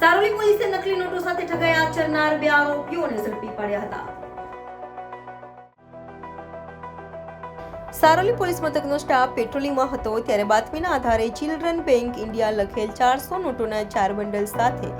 સારોલી પોલીસે નકલી નોટો સાથે ઠગાઈ આચરનાર બે આરોપીઓને ઝડપી પાડ્યા હતા. સારોલી પોલીસ મથકનો સ્ટાફ પેટ્રોલિંગમાં હતો ત્યારે બાતમીના આધારે ચિલ્ડ્રન બેંક ઇન્ડિયા લખેલ ચારસો નોટોના ચાર બંડલ સાથે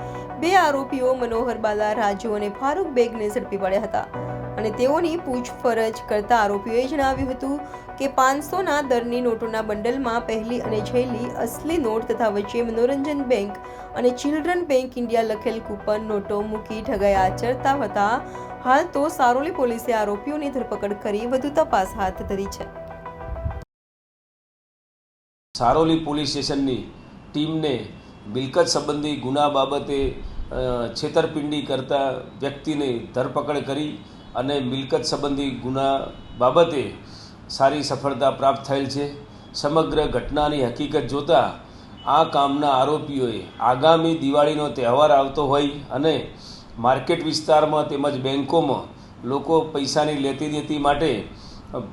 બે આરોપીઓ મનોહર બાલા, રાજુ અને ફારૂક બેગને ઝડપી પડ્યા હતા. અને તેઓની પૂછપરછ કરતા આરોપીઓએ જણાવ્યું હતું કે પાંચસોના દરની નોટોના બંડલમાં પહેલી અને છેલ્લી અસલી નોટ તથા વચ્ચે મનોરંજન બેંક અને ચિલ્ડ્રન બેંક ઇન્ડિયા લખેલ કૂપન નોટો મૂકી ઠગાઈ આચરતા હતા. હાલ તો સારોલી પોલીસે આરોપીઓની ધરપકડ કરી વધુ તપાસ હાથ ધરી છે. સારોલી પોલીસ સ્ટેશનની ટીમને મિલકત સંબંધી ગુના બાબતે છેતરપિંડી કરતા વ્યક્તિને ધરપકડ કરી અને મિલકત સંબંધી ગુના બાબતે સારી સફળતા પ્રાપ્ત થયેલ છે. સમગ્ર ઘટનાની હકીકત જોતાં આ કામના આરોપીઓએ આગામી દિવાળીનો તહેવાર આવતો હોય અને માર્કેટ વિસ્તારમાં તેમજ બેન્કોમાં લોકો પૈસાની લેતી દેતી માટે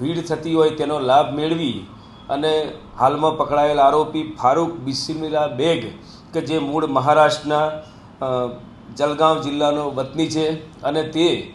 ભીડ થતી હોય તેનો લાભ મેળવી અને હાલમાં પકડાયેલ આરોપી ફારૂક બિસ્મિલા બેગ, કે જે મૂળ મહારાષ્ટ્રના જલગાંવ જિલ્લાનો વતની છે અને તે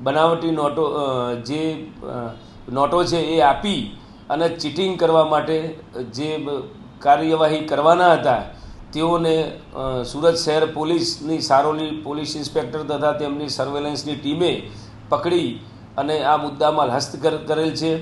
બનાવટી નોટો જે નોટો છે એ આપી અને ચીટિંગ કરવા માટે જે કાર્યવાહી કરવાના હતા, તેઓને સુરત શહેર પોલીસની સારોલી પોલીસ ઇન્સ્પેક્ટર તથા તેમની સર્વેલન્સની ટીમે પકડી અને આ મુદ્દામાં હસ્તગત કરેલ છે.